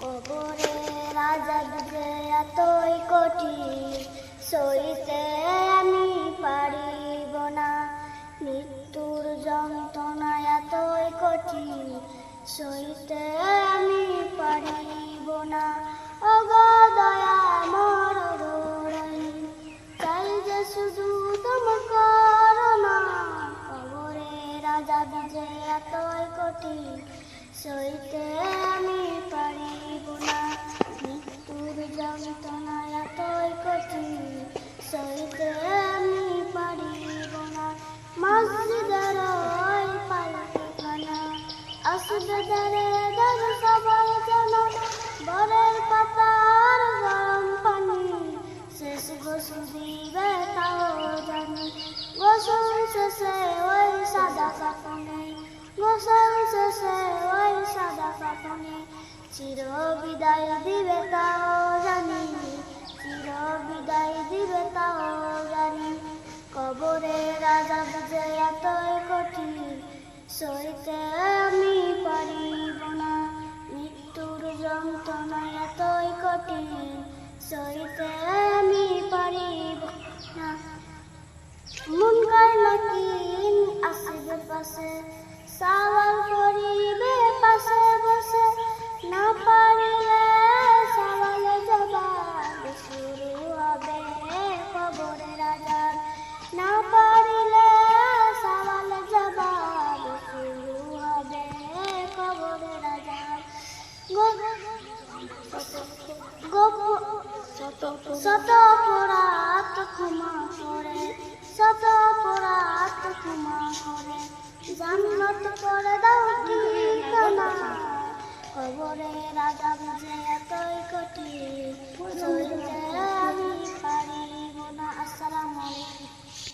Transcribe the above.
কবরে রাজা যে এতই কঠিন সইতে আমি পারিব না। মৃত্যুর যন্ত্রণা এতই কঠিন সইতে আমি পারিব না। ওগো দয়া মর চাই যে শুধু তোমার করোনা কবরে রাজা যে এতই কঠিন সইতে আমি পারিব আসবে দারে দার সবাই জানা বরের পাতার গরম শেষ গোসল দিবে জানি, গোসল শেষে ওই সাদা কাপনে গোসল শেষে ওই সাদা কাপনে চির বিদায় দিবে তাও জানি। চির বিদায় দিবে তাও জানি কবরে রাজা বুঝে এতই কঠিন, সইতে যন্ত্রণা এতই কঠিন সইতে আমি পারিব না সাওয়াল শত অপরাধ ক্ষমা করে শত অপরাধ ক্ষমা করে। জান্নাত করে দাও ঠিকানা কবরে রাজা বুঝে এতই কঠিন